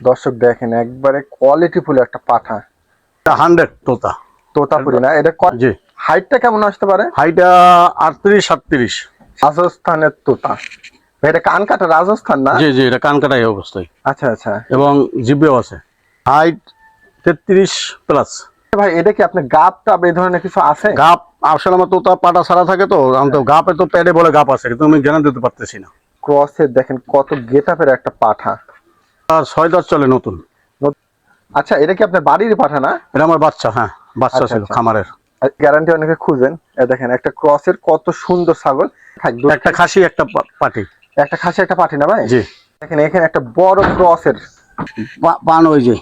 দর্শক দেখেন একবারে কোয়ালিটি ফুল একটা পাঠা হান্ড্রেড তোতা। তোতা তোতাপুরি না এটা জি। হাইটটা কেমন আসতে পারে? হাইটা আটত্রিশ সাতত্রিশ। রাজস্থানের তোতা। এটা কান কাটা রাজস্থান না? জি জি এটা কান কাটা এই অবস্থায়। আচ্ছা আচ্ছা। এবং জিবেও আছে। হাইট তেত্রিশ প্লাস ভাই এটা কি আপনার গাপ টাপ এই ধরনের কিছু আছে? গাপ আসলে আমার তোতা পাটা ছাড়া থাকে তো আমি তো গাপে তো প্যাডে বলে গাপ আছে কিন্তু আমি জ্ঞান দিতে পারতেছি না। ক্রসের দেখেন কত গেটাপের একটা পাঠা। আর ছয় দশ চলে নতুন। আচ্ছা এটা কি আপনার বাড়ির পাঠা না? এটা আমার বাচ্চা হ্যাঁ বাচ্চা আচ্ছা, ছিল আচ্ছা। খামারের। গ্যারান্টি অনেকে খুঁজেন। দেখেন একটা ক্রসের কত সুন্দর ছাগল। একটা খাসি একটা পাটি। একটা খাসি একটা পাঠি না ভাই? জি। দেখেন এখানে একটা বড় ক্রসের। পান ওই যে।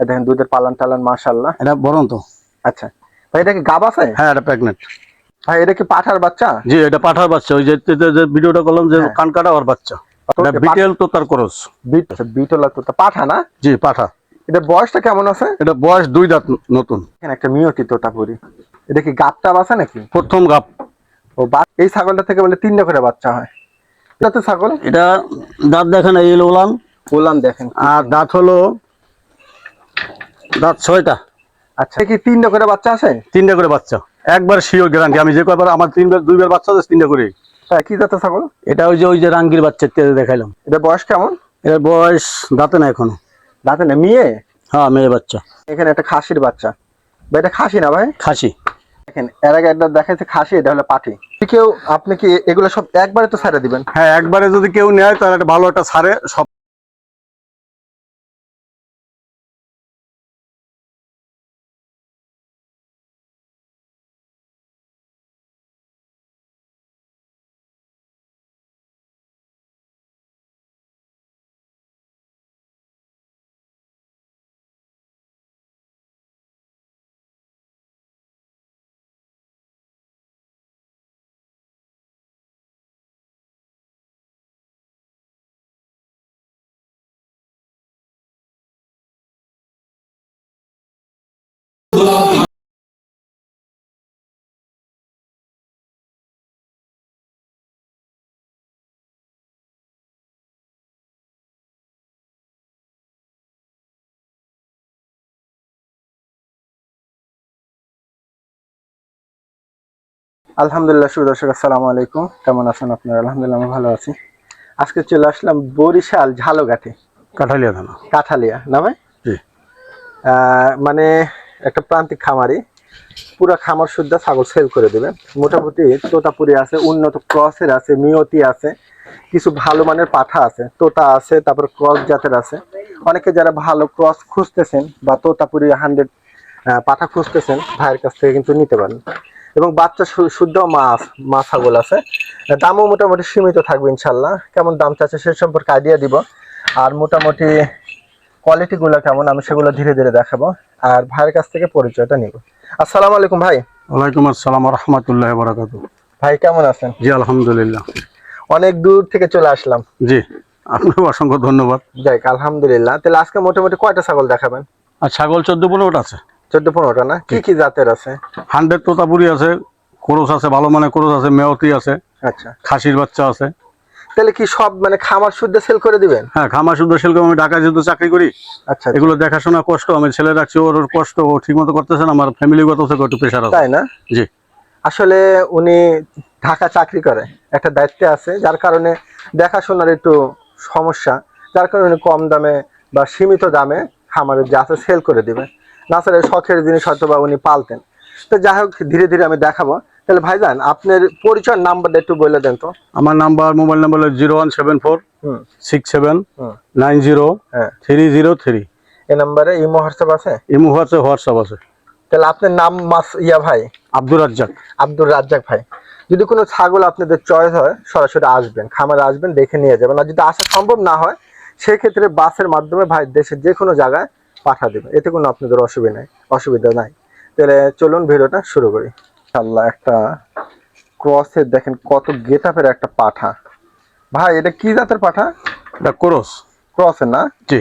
দেখেন দুধের পালান টালান মাশাল্লাহ এটা বরং তো আচ্ছা। ভাই এটা কি গাব আছে? হ্যাঁ এটা প্রেগনেন্ট। ভাই এটা কি পাঠার বাচ্চা? জি এটা পাঠার বাচ্চা। ওই যে ভিডিওটা করলাম যে হ্যাঁ। কান কাটা ওর বাচ্চা। বিটেল তো তার করস বিট তো পাঠা না? জি পাঠা। এটা বয়সটা কেমন আছে? এটা বয়স দুই দাঁত নতুন। একটা মিয়টি তোতাপুরি এটা কি গাপ টাপ আছে নাকি? প্রথম গাপ। ও এই ছাগলটা থেকে বলে তিনটা করে বাচ্চা হয়। এটা তো ছাগল? এটা দাঁত দেখেন এই লোলাম বললাম দেখেন। আর দাঁত হলো দাঁত ছয়টা। আচ্ছা কি তিনটা করে বাচ্চা আছে? তিনটা করে বাচ্চা। একবার শিওর গ্যারান্টি। আমি যে কয়বার আমার তিনবার দুইবার বাচ্চা আছে তিনটা করে হ্যাঁ কি জাতের ছাগল? এটা ওই যে ওই যে রাঙ্গির বাচ্চা দেখাইলাম। এটা বয়স কেমন? এটার বয়স দাঁতে না এখনও। দাঁতে না মেয়ে? হ্যাঁ মেয়ে বাচ্চা। এখানে একটা খাসির বাচ্চা। ভাই এটা খাসি না ভাই? খাসি। দেখেন এর আগে একটা দেখাচ্ছে খাসি এটা হলো পাঠি কেউ আপনি কি এগুলো সব একবারে তো ছাড়ে দিবেন? হ্যাঁ একবারে যদি কেউ নেয় তাহলে একটা ভালো একটা সারে সব আলহামদুলিল্লাহ শুভ দর্শক আসসালামু আলাইকুম। কেমন আছেন আপনারা? আলহামদুলিল্লাহ আমি ভালো আছি। আজকে চলে আসলাম বরিশাল ঝালগাঠে কাঠালিয়া থানা। কাঠালিয়া না ভাই? মানে একটা প্রান্তিক খামারি পুরা খামার শুদ্ধ ছাগল সেল করে দেবে। মোটামুটি তোতাপুরি আছে উন্নত ক্রসের আছে মিয়তি আছে কিছু ভালো মানের পাঠা আছে তোতা আছে তারপর ক্রস জাতের আছে। অনেকে যারা ভালো ক্রস খুঁজতেছেন বা তোতাপুরি হান্ড্রেড পাঠা খুঁজতেছেন ভাইয়ের কাছ থেকে কিন্তু নিতে পারেন। এবং বাচ্চা শুদ্ধ মাছ মা ছাগল আছে। দামও মোটামুটি সীমিত থাকবে ইনশাল্লাহ। কেমন দাম চাচ্ছে সে সম্পর্কে আইডিয়া দিব। আর মোটামুটি কোয়ালিটি গুলো কেমন আমি সেগুলো ধীরে ধীরে দেখাবো। আর ভাইয়ের কাছ থেকে পরিচয়টা নিব। আসসালামু আলাইকুম ভাই। ওয়ালাইকুম আসসালাম রহমতুল্লাহ বরাকাত ভাই কেমন আছেন? জি আলহামদুলিল্লাহ। অনেক দূর থেকে চলে আসলাম। জি আপনাকে অসংখ্য ধন্যবাদ। যাক আলহামদুলিল্লাহ। তাহলে আজকে মোটামুটি কয়টা ছাগল দেখাবেন? আর ছাগল চোদ্দ পনেরোটা আছে। চোদ্দ পনেরোটা না? কি কি জাতের আছে? হান্ড্রেড তোতাপুরি আছে কোরস আছে ভালো মানে কোরস আছে মেয়তি আছে আচ্ছা। খাসির বাচ্চা আছে। তাহলে কি সব মানে খামার শুদ্ধ সেল করে দিবেন? হ্যাঁ খামা শুদ্ধ শিল্প আমি ঢাকায় যেহেতু চাকরি করি আচ্ছা এগুলো দেখাশোনা কষ্ট আমি ছেলে রাখছি ওর ওর কষ্ট ও ঠিক মতো করতেছে না আমার ফ্যামিলিগত থেকে একটু প্রেশার আছে। তাই না? জি। আসলে উনি ঢাকা চাকরি করে একটা দায়িত্বে আছে যার কারণে দেখাশোনার একটু সমস্যা যার কারণে কম দামে বা সীমিত দামে খামারের যা আছে সেল করে দিবে না স্যার শখের জিনিস হয়তো বা উনি পালতেন। তো যাই হোক ধীরে ধীরে আমি দেখাবো। তাহলে ভাইজান আপনার পরিচয় নাম্বারটা একটু বলে দেন তো। আমার নাম্বার মোবাইল নাম্বার হলো zero one seven four six seven nine zero হ্যাঁ। Three zero three. এই নাম্বারে ইমো হোয়াটসঅ্যাপ আছে? ইমো আছে হোয়াটসঅ্যাপ আছে। তাহলে আপনার নাম মাস ইয়া ভাই? আব্দুর রাজ্জাক। আব্দুর রাজ্জাক ভাই। যদি কোনো ছাগল আপনাদের চয়েস হয় সরাসরি আসবেন। খামারে আসবেন দেখে নিয়ে যাবেন। আর যদি আসা সম্ভব না হয় সেক্ষেত্রে বাসের মাধ্যমে ভাই দেশের যে কোনো জায়গায় পাঠা দেবেন এতে কোনো আপনাদের অসুবিধা নাই অসুবিধা নাই। তাহলে চলুন ভিডিওটা শুরু করি। আল্লাহ একটা ক্রসের দেখেন কত গেটাপের একটা পাঠা। ভাই এটা কি জাতের পাঠা? এটা ক্রস। ক্রসের না? জি।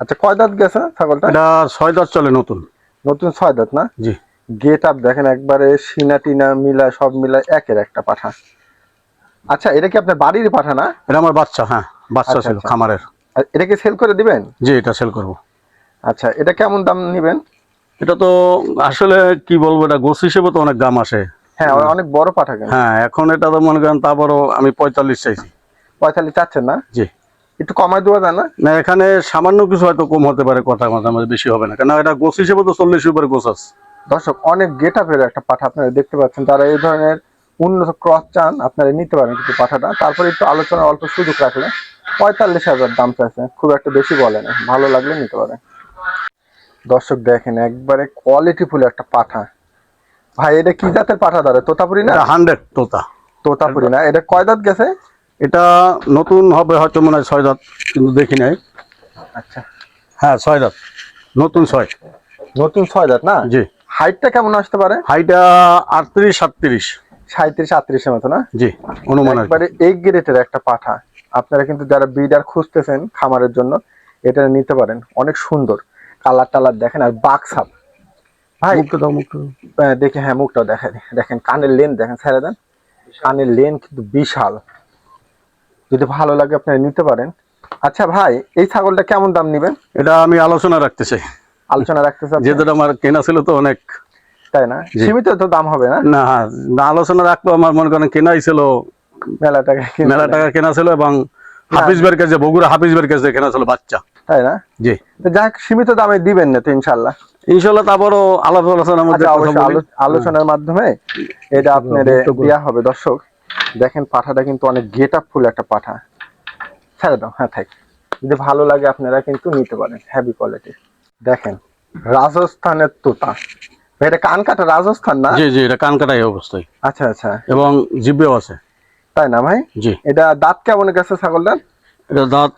আচ্ছা কয় দাঁত গেছে ছাগলটা? এটা ছয় দাঁত চলে নতুন। নতুন ছয় দাঁত না? জি। গেট আপ দেখেন একবারে সিনা টিনা মিলা সব মিলা একের একটা পাঠা। আচ্ছা এটা কি আপনার বাড়ির পাঠা না? এটা আমার বাচ্চা হ্যাঁ বাচ্চা আচ্ছা, ছিল আচ্ছা। খামারের। এটা কি সেল করে দিবেন? জি এটা সেল করব। আচ্ছা এটা কেমন দাম নেবেন? এটা তো আসলে কি বলব এটা গোস হিসেবে তো অনেক দাম আসে। হ্যাঁ অনেক বড় পাঠা হ্যাঁ এখন এটা তো মনে করেন তারপরও আমি পঁয়তাল্লিশ চাইছি। পঁয়তাল্লিশ চাচ্ছেন না? জি। একটু কমায় দেওয়া যায় না? না এখানে সামান্য কিছু হয়তো কম হতে পারে কথা মাঝামাঝি বেশি হবে না। কেন এটা গোস হিসেবে তো চল্লিশ উপরে গোস আছে। দর্শক অনেক গেট আপের একটা পাঠা আপনারা দেখতে পাচ্ছেন। যারা এই ধরনের উন্নত ক্রস চান আপনারা নিতে পারেন কিন্তু পাঠাটা। তারপরে একটু আলোচনা অল্প সুযোগ রাখলে পঁয়তাল্লিশ হাজার দাম চাইছে খুব একটা বেশি বলে না ভালো লাগলে নিতে পারেন। দর্শক দেখেন একবারে কোয়ালিটি ফুল একটা পাঠা। ভাই এটা কি জাতের পাঠা ধরে তোতাপুরি না? হান্ড্রেড তোতা। তোতাপুরি না? এটা কয় দাঁত গেছে? এটা নতুন হবে হয়তো মনে হয় ছয় দাঁত কিন্তু দেখি নাই। আচ্ছা। হ্যাঁ ছয় দাঁত। নতুন ছয়। নতুন ছয় দাঁত না? জি। হাইটটা কেমন আসতে পারে? হাইটটা আটত্রিশ সাতত্রিশ। সাঁত্রিশ আটত্রিশের মতো না? জি অনুমান একবারে এই গ্রেটের একটা পাঠা। আপনারা কিন্তু যারা ব্রিডার খুঁজতেছেন খামারের জন্য এটা নিতে পারেন। অনেক সুন্দর। কালার টালার দেখেন আর বাক্সাপ ভাই মুখটা দাও, মুখটা দেখে হ্যাঁ মুখটাও দেখা দেখেন কানের লেন দেখেন ছেড়ে দেন। কানের লেন কিন্তু বিশাল। যদি ভালো লাগে আপনারা নিতে পারেন। আচ্ছা ভাই এই ছাগলটা কেমন দাম নেবেন? এটা আমি আলোচনা রাখতে চাই আলোচনা রাখতে চাচ্ছেন যেহেতু আমার কেনা ছিল তো অনেক। তাই না। সীমিত তো দাম হবে না? না না আলোচনা রাখব আমার মনে করেন কেনাই ছিল। মেলা টাকা মেলা টাকা কেনা ছিল এবং হাফিজ বের কাছে বগুড়া হাফিজ বের কাছে কেনা ছিল বাচ্চা। তাই না? জি। যাক সীমিত দামে দিবেন না তো ইনশাল্লাহ ইনশাল্লাহ তারপরও আলাপ আলোচনার মধ্যে আচ্ছা আলোচনার মাধ্যমে এটা আপনার দেওয়া হবে। দর্শক দেখেন পাঠাটা কিন্তু অনেক গেট আপ ফুল একটা পাঠা। ছেড়ে দাও হ্যাঁ থাক। যদি ভালো লাগে আপনারা কিন্তু নিতে পারেন হ্যাভি কোয়ালিটির দেখেন রাজস্থানের তোতা। এটা কান কাটা রাজস্থান না? জি জি এটা কান কাটাই অবস্থায়। আচ্ছা আচ্ছা। এবং জিব্বেও আছে। তাই না ভাই? জি। এটা দাঁত কেমন গেছে ছাগলটার? এটা দাঁত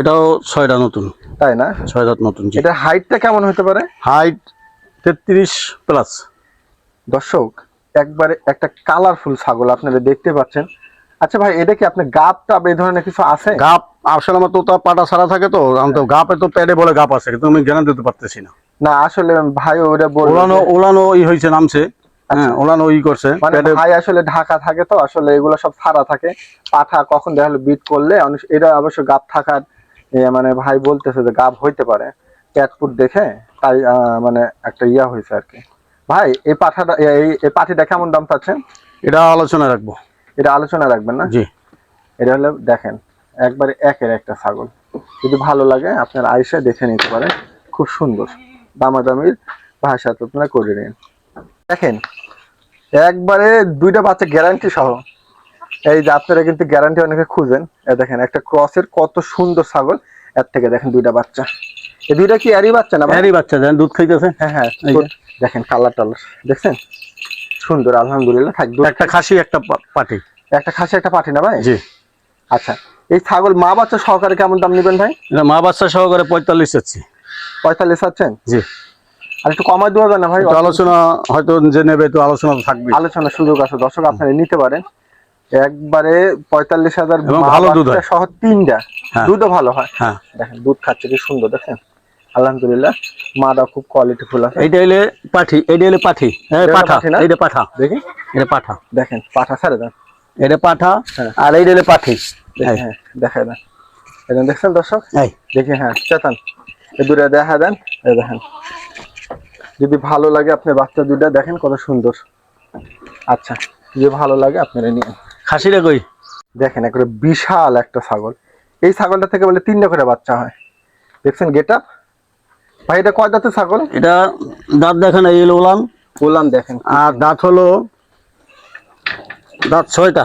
এটাও ছয়টা নতুন। তাই না? ছয় দাঁত নতুন জি। এটা হাইটটা কেমন হতে পারে? হাইট তেত্রিশ প্লাস। দর্শক একবারে একটা কালারফুল ছাগল আপনারা দেখতে পাচ্ছেন। আচ্ছা ভাই এটা কি আপনার গাপ টাপ এই ধরনের কিছু আছে? গাপ আসলে আমার তোতা পাটা সারা থাকে তো আমি তো গাপে তো প্যাডে বলে গাপ আছে কিন্তু আমি জ্ঞান দিতে পারতেছি না। না আসলে ভাই ওটা ওলানো ওলানো ই হয়েছে নামছে। হ্যাঁ ওলানো ই করছে। মানে ভাই আসলে ঢাকা থাকে তো আসলে এগুলো সব ছাড়া থাকে। পাঠা কখন দেখা বিট করলে এটা অবশ্য গাপ থাকার মানে ভাই বলতেছে যে গাব হইতে পারে। ক্যাটফুট দেখে তাই মানে একটা ইয়া হয়েছে আর কি। ভাই এই পাঠাটা এই পাঠিটা কেমন দাম পাচ্ছেন এটা আলোচনা রাখব। এটা আলোচনা রাখবেন না? জি। এটা হলো দেখেন একবারে একের একটা ছাগল। যদি ভালো লাগে আপনার আইসা দেখে নিতে পারেন। খুব সুন্দর। দামাদামির ভাষা তো আপনারা করে নিন। দেখেন একবারে দুইটা বাচ্চা গ্যারান্টি সহ। এই যে আপনারা কিন্তু গ্যারান্টি অনেকে খুঁজেন। দেখেন একটা ক্রসের কত সুন্দর ছাগল। এর থেকে দেখেন দুইটা বাচ্চা। এই দুইটা কি এরই বাচ্চা না? হ্যাঁ বাচ্চা দেন দুধ খাইতেছে। হ্যাঁ হ্যাঁ দেখেন কালার টালার। দেখছেন? সুন্দর আলহামদুলিল্লাহ থাক একটা খাসি একটা পাটি। একটা খাসি একটা পাঠি না ভাই? জি। আচ্ছা এই ছাগল মা বাচ্চা সহকারে কেমন দাম নেবেন ভাই? মা বাচ্চা সহকারে পঁয়তাল্লিশ চাচ্ছি পঁয়তাল্লিশ আছেন জি। আর একটু কমায় দেওয়া যায় না ভাই? আলোচনা হয়তো যে নেবে একটু আলোচনা থাকবে আলোচনার সুযোগ আছে। দর্শক আপনারা নিতে পারেন। একবারে পঁয়তাল্লিশ হাজার ভালো দুধ সহ তিনটা। হ্যাঁ। দুধও ভালো হয়। হ্যাঁ। দেখেন দুধ খাচ্ছে কি সুন্দর দেখেন? আলহামদুলিল্লাহ খুব কোয়ালিটি ফুল আছে। এইটা হইলে পাঠি এইটা হইলে পাঠি। পাঠা এইটা পাঠা। দেখি। এটা পাঠা। দেখেন পাঠা ছেড়ে দেন। এটা পাঠা হ্যাঁ। আর এইটা পাঠি। দেখি, হ্যাঁ দেখা দেন। এটা দেখছেন দর্শক? দেখি হ্যাঁ চেতন। দুটা দেখা দেন। দেখেন। যদি ভালো লাগে আপনি বাচ্চা দুটা দেখেন কত সুন্দর। আচ্ছা যদি ভালো লাগে আপনারা নিয়ে খাসিটা কই? দেখেন একটা বিশাল একটা ছাগল। এই ছাগলটা থেকে বলে তিনটা করে বাচ্চা হয়। দেখছেন গেট আপ? ভাই এটা কয় দাঁতের ছাগল? এটা দাঁত দেখেন এই হলো ওলান। বললাম দেখেন। আর দাঁত হলো দাঁত ছয়টা।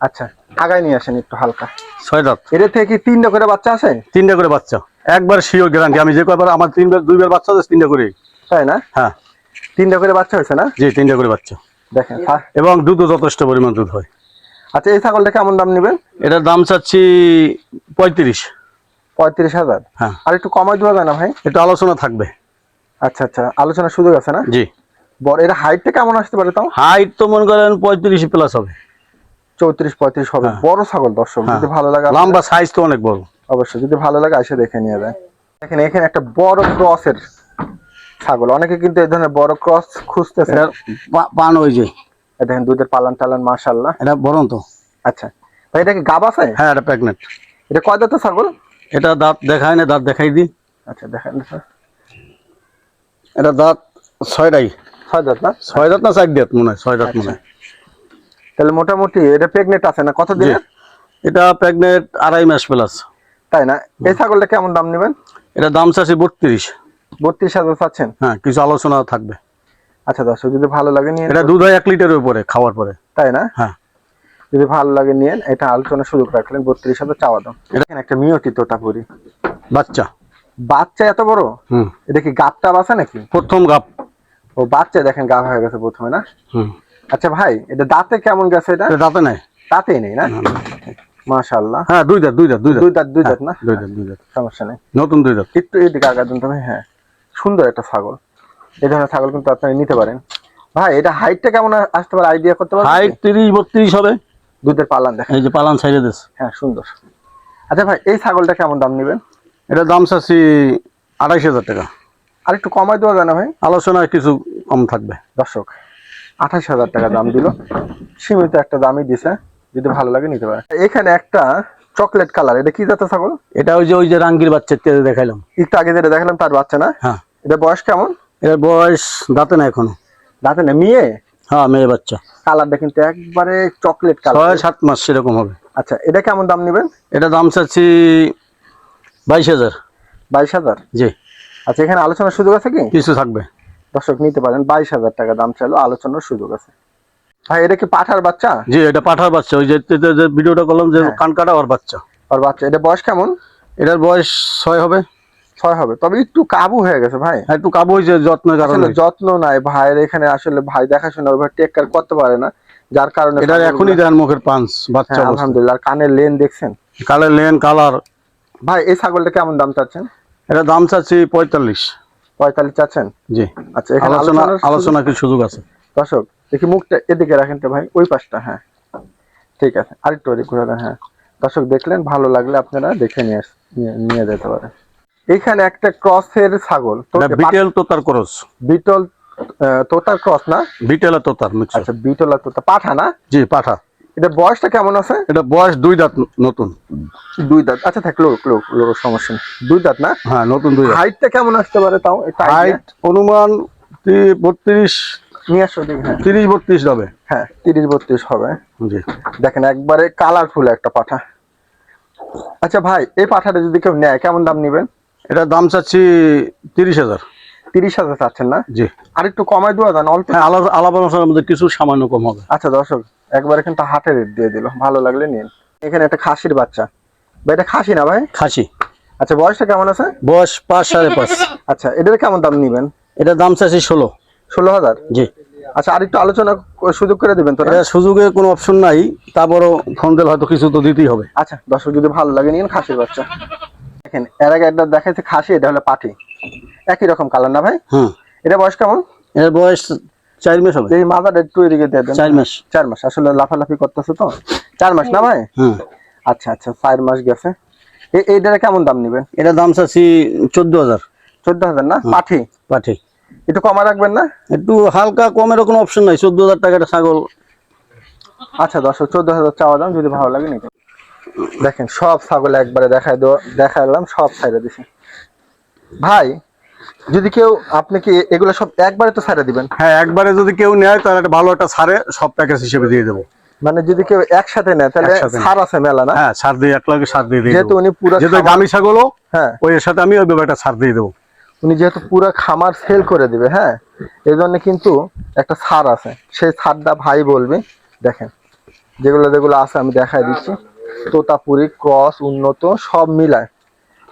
আচ্ছা আগায় নিয়ে আসেন একটু হালকা। ছয় দাঁত। এটা থেকে কি তিনটা করে বাচ্চা আছে? তিনটা করে বাচ্চা। একবার শিওর গ্যারান্টি আমি যে কয়বার আমার তিনবার দুইবার বাচ্চা আছে তিনটা করে তাই না? হ্যাঁ। তিনটা করে বাচ্চা হয়েছে না? জি তিনটা করে বাচ্চা। দেখেন এবং দুধও যথেষ্ট পরিমাণ দুধ হয়। আচ্ছা এই ছাগলটা কেমন দাম নেবেন? এটার দাম চাচ্ছি পঁয়ত্রিশ। পঁয়ত্রিশ হাজার? হ্যাঁ। আর একটু কমাই দেওয়া যায় না ভাই? একটু আলোচনা থাকবে। আচ্ছা আচ্ছা আলোচনার সুযোগ আছে না? জি। বড় এটা হাইটটা কেমন আসতে পারে তাও? হাইট তো মনে করেন পঁয়ত্রিশ প্লাস হবে। চৌত্রিশ পঁয়ত্রিশ হবে। হ্যাঁ। বড় ছাগল দর্শক হ্যাঁ। যদি ভালো লাগে লম্বা সাইজ তো অনেক বড়। অবশ্যই যদি ভালো লাগে এসে দেখে নিয়ে যায় দেখেন এখানে একটা বড় ক্রসের ছাগল। অনেকে কিন্তু এই ধরনের বড় ক্রস খুঁজতেছে। পান ওই যে। দেখেন দুধের পালান টালান মাশাল্লাহ এটা বরং তো আচ্ছা। ভাই এটা কি গাব আছে? হ্যাঁ এটা প্রেগনেন্ট এটা কয় দাঁতের ছাগল? এটা দাঁত দেখায় না দাঁত দেখাই দি আচ্ছা দেখেন তো। এটা দাঁত ছয়টাই। ছয় দাঁত না? ছয় দাঁত না চার দাঁত মনে হয় ছয় দাঁত মনে হয়। তাহলে মোটামুটি এটা প্রেগনেন্ট আছে না কত জি। দিনের এটা প্রেগনেন্ট আড়াই মাস প্লাস তাই না? এই ছাগলটা কেমন দাম নেবেন? এটা দাম চাচ্ছি বত্রিশ। বত্রিশ হাজার চাচ্ছেন হ্যাঁ কিছু আলোচনা থাকবে। আচ্ছা দর্শক যদি ভালো লাগে নিয়ে এটা দুধ হয় এক লিটারের উপরে খাওয়ার পরে। তাই না? হ্যাঁ। যদি ভালো লাগে নিয়ে এটা আলোচনা সুযোগ রাখলেন বত্রিশ হাজার চাওয়া দাম। এটা একটা মিয়তি তোতাপুরি বাচ্চা। বাচ্চা এত বড়? হুম। এটা কি গাপটা বাসা নাকি? প্রথম গাপ। ও বাচ্চা দেখেন গাপ হয়ে গেছে প্রথমে না? হুম। আচ্ছা ভাই এটা দাঁতে কেমন গেছে এটা? দাঁতে নাই। দাঁতেই নেই না? মাশাল্লাহ হ্যাঁ দুই দাঁত দুই দাঁত দুই দাঁত। দুই দাঁত দুই দাঁত না? দুই দাঁত দুই দাঁত। সমস্যা নেই। নতুন দুই দাঁত। একটু এদিকে আগা দিন তুমি হ্যাঁ। সুন্দর একটা ছাগল। এই ধরনের ছাগল কিন্তু আপনারা নিতে পারেন। ভাই এটা হাইটটা কেমন আসতে পারে? আইডিয়া করতে পারেন হাইট তিরিশ বত্রিশ হবে। দুধের পালান দেখেন। এই যে পালান সাইডে দেশ হ্যাঁ সুন্দর। আচ্ছা ভাই এই ছাগলটা কেমন দাম নেবেন? এটা দাম চাচ্ছি আড়াইশ হাজার টাকা। আর একটু কমাই দেওয়া যায় না ভাই? আলোচনায় কিছু কম থাকবে। দর্শক আঠাশ হাজার টাকা দাম দিল। সীমিত একটা দামই দিছে। যদি ভালো লাগে নিতে পারে এখানে একটা চকলেট কালার। এটা কি জাতের ছাগল? এটা ওই যে ওই যে রাঙ্গির বাচ্চা দেখাইলাম। একটু আগে যেটা দেখালাম তার বাচ্চা না? হ্যাঁ। এটা বয়স কেমন? এর বয়স দাঁতে না এখনও। দাঁতে না মেয়ে? হ্যাঁ মেয়ে বাচ্চা। কালার কালারটা কিন্তু একবারে চকলেট কালার। ছয় সাত মাস সেরকম হবে। আচ্ছা এটা কেমন দাম নেবেন? এটা দাম চাচ্ছি বাইশ হাজার। বাইশ হাজার? জি। আচ্ছা এখানে আলোচনার সুযোগ আছে কি? কিছু থাকবে। দর্শক নিতে পারেন বাইশ হাজার টাকা দাম চাইলো আলোচনার সুযোগ আছে। ভাই এটা কি পাঠার বাচ্চা? জি এটা পাঠার বাচ্চা। ওই যে ভিডিওটা করলাম যে হ্যাঁ। কান কাটা ওর বাচ্চা। ওর বাচ্চা এটা বয়স কেমন? এটার বয়স ছয় হবে। ছয় হবে। তবে একটু কাবু হয়ে গেছে ভাই। হ্যাঁ, একটু কাবু হয়েছে কারণে আসলে যত্ন নাই ভাইয়ের এখানে আসলে ভাই দেখাশোনা ওইভাবে টেক কেয়ার করতে পারে না। যার কারণে ছাগলগুলো- এখনই দেন মুখের পাঁচ বাচ্চা হ্যাঁ, আলহামদুলিল্লাহ। কানের লেন দেখছেন? কালের লেন কালার ভাই এই ছাগলটা কেমন দাম চাচ্ছেন? এটা দাম চাচ্ছি পঁয়তাল্লিশ। পঁয়তাল্লিশ চাচ্ছেন? জি। আচ্ছা এখানে আলোচনা আলোচনা কি সুযোগ আছে। দর্শক দেখি মুখটা এদিকে রাখেন তো ভাই। ওই পাশটা হ্যাঁ। ঠিক আছে। আরেকটু ওদিক ঘুরে দেন, হ্যাঁ। দর্শক দেখলেন ভালো লাগলে আপনারা দেখে নিয়ে আস- নিয়ে- নিয়ে যেতে পারেন। এখানে একটা ক্রসের ছাগল। বিটেল তোতার ক্রস। বিটল তোতার ক্রস না? বিটেল তোতার আচ্ছা বিটল আর তোতা পাঠা না? জি পাঠা। এটা বয়সটা কেমন আছে? এটা বয়স দুই দাঁত নতুন। দুই দাঁত। আচ্ছা থাক লোক লোক লোক সমস্যা দুই দাঁত না? হ্যাঁ নতুন দুই দাঁত। হাইটটা কেমন আসতে পারে তাও? একটা হাইট অনুমান বত্রিশ নিয়ে আসো হ্যাঁ। তিরিশ বত্রিশ হবে হ্যাঁ তিরিশ বত্রিশ হবে। জি। দেখেন একবারে কালারফুল একটা পাঠা। আচ্ছা ভাই এই পাঠাটা যদি কেউ নেয় কেমন দাম নেবেন? এটা দাম চাচ্ছি তিরিশ হাজার। তিরিশ হাজার চাচ্ছেন না? জি। আর একটু কমাই দেওয়া যান অল্প হ্যাঁ আলাদা আলাপ আলোচনার মধ্যে কিছু সামান্য কম হবে। আচ্ছা দর্শক একবারে কিন্তু হাটে রেট দিয়ে দিল। ভালো লাগলে নিন। এখানে একটা খাসির বাচ্চা। ভাই এটা খাসি না ভাই? খাসি। আচ্ছা বয়সটা কেমন আছে? বয়স পাঁচ সাড়ে পাঁচ। আচ্ছা এটার কেমন দাম নিবেন? এটা দাম চাচ্ছি ষোলো। ষোলো হাজার? জি। আচ্ছা আর একটু আলোচনা সুযোগ করে দিবেন তো সুযোগের কোনো অপশন নাই তারপরও ফোন দিলে হয়তো কিছু তো দিতেই হবে। আচ্ছা দর্শক যদি ভালো লাগে নিন খাসির বাচ্চা। দেখেন এর আগে একটা দেখাচ্ছে খাসি এটা হলো পাঠি। একই রকম কালার না ভাই? হুম। এটা বয়স কেমন? এর বয়স চার মাস হবে। এই মাথাটা একটু এদিকে দিয়ে দেন। চার মাস। চার মাস আসলে লাফালাফি করতেছে তো। চার মাস না ভাই? হুম। আচ্ছা আচ্ছা চার মাস গেছে। এই এইটার কেমন দাম নিবেন? এটা দাম চাচ্ছি চোদ্দ হাজার। চোদ্দ হাজার না? পাঠি? পাঠি। একটু কমা রাখবেন না? একটু হালকা কমের কোনো অপশন নাই। চোদ্দ হাজার টাকাটা ছাগল। আচ্ছা দর্শক চোদ্দ হাজার চাওয়া দাম যদি ভালো লাগে নিতে দেখেন সব ছাগল একবারে দেখাই দেওয়া দেখালাম সব ছাইড়ে দিছি। ভাই যদি কেউ আপনি কি এগুলো সব একবারে তো ছাইড়ে দিবেন? হ্যাঁ একবারে যদি কেউ নেয় তাহলে একটা ভালো একটা ছাড়ে সব প্যাকেজ হিসেবে দিয়ে দেবো। মানে যদি কেউ একসাথে নেয় তাহলে ছাড় আছে মেলা না? হ্যাঁ ছাড় দিয়ে এক লাখে ছাড় দিয়ে দিয়ে যেহেতু উনি পুরো যেহেতু দামি ছাগলও হ্যাঁ। ওই এর সাথে আমি ওইভাবে একটা ছাড় দিয়ে দেবো। উনি যেহেতু পুরো খামার সেল করে দিবে হ্যাঁ? এই জন্য কিন্তু একটা ছাড় আছে। সেই ছাড়টা ভাই বলবে দেখেন। যেগুলো যেগুলো আছে আমি দেখাই দিচ্ছি। তোতাপুরি, ক্রস, উন্নত, সব মিলায়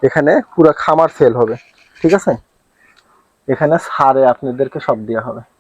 এখানে পুরো খামার সেল হবে। ঠিক আছে? এখানে সারে আপনাদেরকে সব দেওয়া হবে।